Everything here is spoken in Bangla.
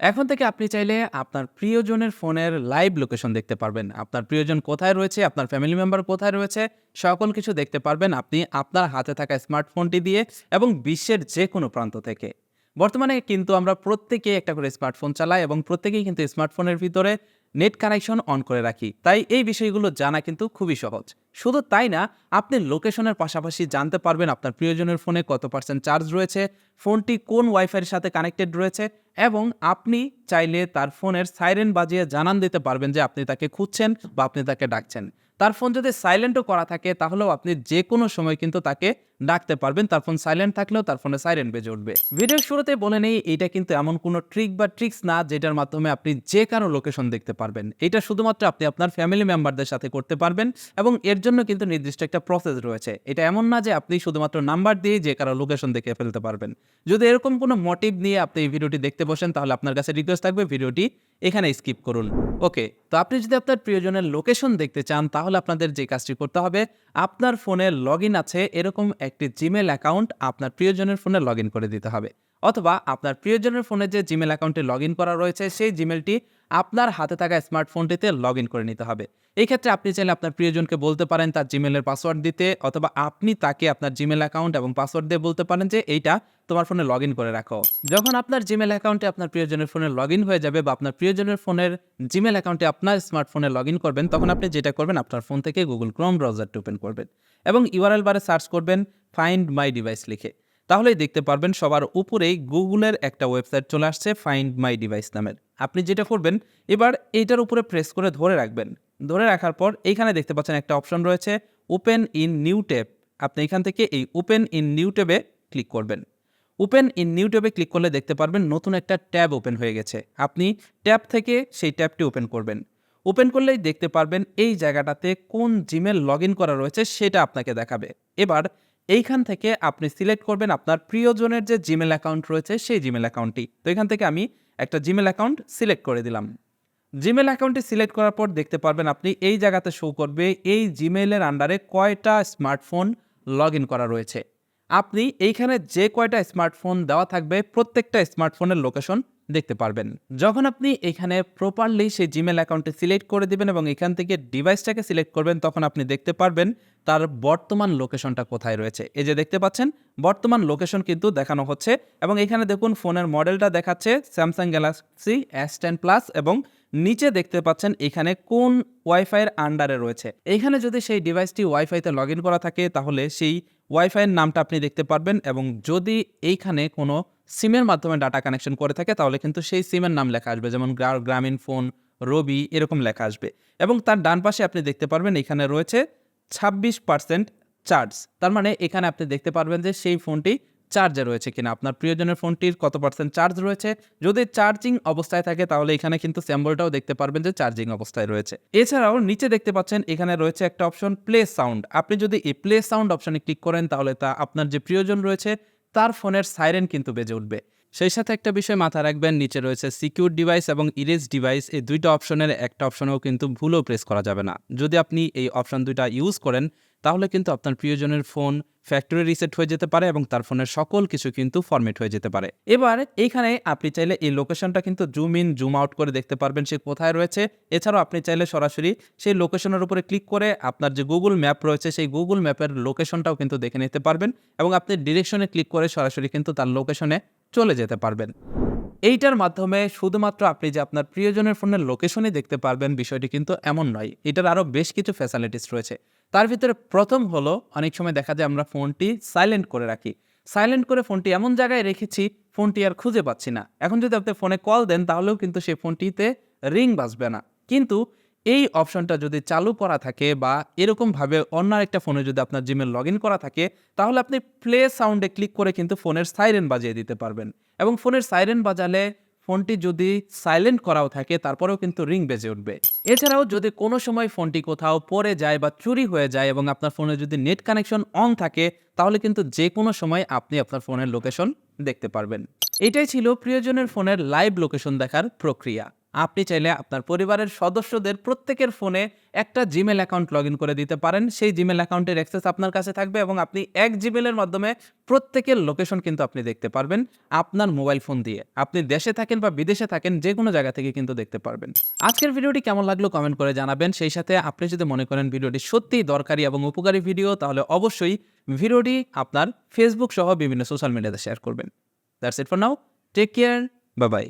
এখন থেকে আপনি চাইলে আপনার প্রিয়জনের ফোনের লাইভ লোকেশন দেখতে পারবেন। আপনার প্রিয়জন কোথায় রয়েছে, আপনার ফ্যামিলি মেম্বার কোথায় রয়েছে, সকল কিছু দেখতে পারবেন আপনি আপনার হাতে থাকা স্মার্টফোনটি দিয়ে এবং বিশ্বের যে কোনো প্রান্ত থেকে। বর্তমানে কিন্তু আমরা প্রত্যেকেই একটা করে স্মার্টফোন চালাই এবং প্রত্যেকেই কিন্তু স্মার্টফোনের ভিতরে নেট কানেকশন অন করে রাখি। তাই এই বিষয়গুলো জানা কিন্তু খুবই সহজ। শুধু তাই না, আপনি লোকেশনের পাশাপাশি জানতে পারবেন আপনার প্রিয়জনের ফোনে কত পার্সেন্ট চার্জ রয়েছে, ফোনটি কোন ওয়াইফাইয়ের সাথে কানেক্টেড রয়েছে এবং আপনি চাইলে তার ফোনের সাইরেন বাজিয়ে জানান দিতে পারবেন যে আপনি তাকে খুঁজছেন বা আপনি তাকে ডাকছেন। তার ফোন যদি সাইলেন্টও করা থাকে, তাহলেও আপনি যে কোনো সময় কিন্তু তাকে ডাকতে পারবেন, তার ফোন সাইলেন্ট থাকলেও তার ফোনে সাইরেন বেজে উঠবে। ভিডিওর শুরুতে বলে নেই, এটা কিন্তু এমন কোনো ট্রিক বা ট্রিক্স না, যেটার মাধ্যমে আপনি যে কারও লোকেশন দেখতে পারবেন। এটা শুধুমাত্র আপনি আপনার ফ্যামিলি মেম্বারদের সাথে করতে পারবেন এবং এর জন্য কিন্তু নির্দিষ্ট একটা প্রসেস রয়েছে। এটা এমন না যে আপনি শুধুমাত্র নাম্বার দিয়ে যে কারও লোকেশন দেখে ফেলতে পারবেন। যদি এরকম কোনো মোটিভ নিয়ে আপনি এই ভিডিওটি দেখতে বসেন, তাহলে আপনার কাছে রিকোয়েস্ট থাকবে ভিডিওটি এখানে স্কিপ করুন। ওকে তো আপনি যদি আপনার প্রিয়জনের লোকেশন দেখতে চান, তাহলে আপনাদের যে কাজটি করতে হবে, আপনার ফোনে লগ আছে, এরকম একটি জিমেল অ্যাকাউন্ট আপনার প্রিয়জনের ফোনে লগ করে দিতে হবে। অথবা আপনার প্রিয়জনের ফোনে যে জিমেল অ্যাকাউন্টে লগ করা রয়েছে, সেই জিমেলটি আপনার হাতে থাকা স্মার্টফোনটিতে লগ ইন করে নিতে হবে। এই ক্ষেত্রে আপনি চাইলে আপনার প্রিয়জনকে বলতে পারেন তার জিমেলের পাসওয়ার্ড দিতে, অথবা আপনি তাকে আপনার জিমেল অ্যাকাউন্ট এবং পাসওয়ার্ড দিয়ে বলতে পারেন যে এইটা তোমার ফোনে লগ করে রাখো। যখন আপনার জিমেল অ্যাকাউন্টে আপনার প্রিয়জনের ফোনে লগ হয়ে যাবে বা আপনার প্রিয়জনের ফোনের জিমেল অ্যাকাউন্টে আপনার স্মার্টফোনে লগ করবেন, তখন আপনি যেটা করবেন আপনার ফোন থেকে গুগল ক্রোম ব্রাউজারটি ওপেন করবেন এবং ইউআরএল বারে সার্চ করবেন ফাইন্ড মাই ডিভাইস লিখে। তাহলেই দেখতে পারবেন সবার উপরেই গুগলের একটা ওয়েবসাইট চলে আসছে ফাইন্ড মাই ডিভাইস নামের। আপনি যেটা করবেন এবার এইটার উপরে প্রেস করে ধরে রাখবেন। ধরে রাখার পর এইখানে দেখতে পাচ্ছেন একটা অপশন রয়েছে ওপেন ইন নিউ ট্যাব আপনি এখান থেকে এই ওপেন ইন নিউ ট্যাবে ক্লিক করবেন। ওপেন ইন নিউ ট্যাবে ক্লিক করলে দেখতে পারবেন নতুন একটা ট্যাব ওপেন হয়ে গেছে। আপনি ট্যাব থেকে সেই ট্যাবটি ওপেন করবেন। ওপেন করলেই দেখতে পারবেন এই জায়গাটাতে কোন জিমেল লগ ইন করা রয়েছে সেটা আপনাকে দেখাবে। এবার এইখান থেকে আপনি সিলেক্ট করবেন আপনার প্রিয়জনের যে জিমেল অ্যাকাউন্ট রয়েছে সেই জিমেল অ্যাকাউন্টটি তো এখান থেকে আমি একটা জিমেল অ্যাকাউন্ট সিলেক্ট করে দিলাম। জিমেল অ্যাকাউন্টটি সিলেক্ট করার পর দেখতে পারবেন আপনি এই জায়গাতে শো করবে, এই জিমেলের আন্ডারে কয়টা স্মার্টফোন লগ করা রয়েছে। আপনি এইখানে যে কয়টা স্মার্টফোন দেওয়া থাকবে প্রত্যেকটা স্মার্টফোনের লোকেশন দেখতে পারবেন। যখন আপনি এখানে প্রপারলি সেই জিমেল অ্যাকাউন্টে সিলেক্ট করে দিবেন এবং এখান থেকে ডিভাইসটাকে সিলেক্ট করবেন, তখন আপনি দেখতে পারবেন তার বর্তমান লোকেশনটা কোথায় রয়েছে। এই যে দেখতে পাচ্ছেন, বর্তমান লোকেশন কিন্তু দেখানো হচ্ছে এবং এখানে দেখুন ফোনের মডেলটা দেখাচ্ছে Samsung Galaxy S ten plus এবং নিচে দেখতে পাচ্ছেন এখানে কোন ওয়াইফাইয়ের আন্ডারে রয়েছে। এখানে যদি সেই ডিভাইসটি ওয়াইফাইতে লগ করা থাকে, তাহলে সেই ওয়াইফাইয়ের নামটা আপনি দেখতে পারবেন এবং যদি এইখানে কোনো সিমের মাধ্যমে ডাটা কানেকশন করে থাকে, তাহলে কিন্তু সেই সিমের নাম লেখা আসবে। যেমন গ্রা- গ্রামীণ ফোন, রবি, এরকম লেখা আসবে। এবং তার ডান পাশে আপনি দেখতে পারবেন এখানে রয়েছে ছাব্বিশ পার্সেন্ট চার্জ তার মানে এখানে আপনি দেখতে পারবেন যে সেই ফোনটি চার্জে রয়েছে কিনা? আপনার প্রিয়জনের ফোনটির কত পার্সেন্ট চার্জ রয়েছে? যদি চার্জিং অবস্থায় থাকে, তাহলে এখানে কিন্তু স্যাম্বলটাও দেখতে পারবেন যে চার্জিং অবস্থায় রয়েছে। এছাড়াও নিচে দেখতে পাচ্ছেন, এখানে রয়েছে একটা অপশন প্লে সাউন্ড আপনি যদি এই প্লে সাউন্ড অপশনে ক্লিক করেন, তাহলে তা আপনার যে প্রিয়জন রয়েছে, তার ফোনের সাইরেন কিন্তু বেজে উঠবে। সেই সাথে একটা বিষয় মাথায় রাখবেন, নিচে রয়েছে সিকিউর ডিভাইস এবং ইরেজ ডিভাইস এই দুইটা অপশনের একটা অপশনেও কিন্তু ভুলও প্রেস করা যাবে না। যদি আপনি এই অপশন দুইটা ইউজ করেন তাহলে কিন্তু আপনার প্রিয়জনের ফোন ফ্যাক্টরি রিসেট হয়ে যেতে পারে এবং তার ফোনের সকল কিছু কিন্তু ফরম্যাট হয়ে যেতে পারে। এবার এইখানে আপনি চাইলে এই লোকেশনটা কিন্তু জুম ইন জুম আউট করে দেখতে পারবেন সে কোথায় রয়েছে। এছাড়াও আপনি চাইলে সরাসরি সেই লোকেশনের উপরে ক্লিক করে আপনার যে গুগল ম্যাপ রয়েছে, সেই গুগল ম্যাপের লোকেশনটাও কিন্তু দেখে নিতে পারবেন এবং আপনি ডিরেকশনে ক্লিক করে সরাসরি কিন্তু তার লোকেশনে চলে যেতে পারবেন। এইটার মাধ্যমে শুধুমাত্র আপনি যে আপনার প্রিয়জনের ফোনের লোকেশনই দেখতে পারবেন, বিষয়টি কিন্তু এমন নয়। এটার আরও বেশ কিছু ফ্যাসিলিটিস রয়েছে। তার ভিতরে প্রথম হলো, অনেক সময় দেখা যায় আমরা ফোনটি সাইলেন্ট করে রাখি। সাইলেন্ট করে ফোনটি এমন জায়গায় রেখেছি, ফোনটি আর খুঁজে পাচ্ছি না। এখন যদি আপনি ফোনে কল দেন, তাহলেও কিন্তু সেই ফোনটিতে রিং বাজবে না। কিন্তু এই অপশনটা যদি চালু করা থাকে বা এরকমভাবে অন্য একটা ফোনে যদি আপনার জিমেল লগ ইন করা থাকে, তাহলে আপনি প্লে সাউন্ডে ক্লিক করে কিন্তু ফোনের সাইরেন বাজিয়ে দিতে পারবেন। এবং ফোনের সাইরেন বাজালে ফোনটি যদি সাইলেন্ট করাও থাকে, তারপরেও কিন্তু রিং বেজে উঠবে। এছাড়াও যদি কোনো সময় ফোনটি কোথাও পড়ে যায় বা চুরি হয়ে যায় এবং আপনার ফোনে যদি নেট কানেকশন অন থাকে, তাহলে কিন্তু যে কোনো সময় আপনি আপনার ফোনের লোকেশন দেখতে পারবেন। এটাই ছিল প্রিয়জনের ফোনের লাইভ লোকেশন দেখার প্রক্রিয়া। আপনি চাইলে আপনার পরিবারের সদস্যদের প্রত্যেকের ফোনে একটা জিমেল অ্যাকাউন্ট লগ করে দিতে পারেন। সেই জিমেল অ্যাকাউন্টের অ্যাক্সেস আপনার কাছে থাকবে এবং আপনি এক জিমেলের মাধ্যমে প্রত্যেকের লোকেশন কিন্তু আপনি দেখতে পারবেন আপনার মোবাইল ফোন দিয়ে। আপনি দেশে থাকেন বা বিদেশে থাকেন, যে কোনো জায়গা থেকে কিন্তু দেখতে পারবেন। আজকের ভিডিওটি কেমন লাগল কমেন্ট করে জানাবেন। সেই সাথে আপনি যদি মনে করেন ভিডিওটি সত্যিই দরকারি এবং উপকারী ভিডিও তাহলে অবশ্যই ভিডিওটি আপনার ফেসবুক সহ বিভিন্ন সোশ্যাল মিডিয়াতে শেয়ার করবেন। That's it for now take care bye bye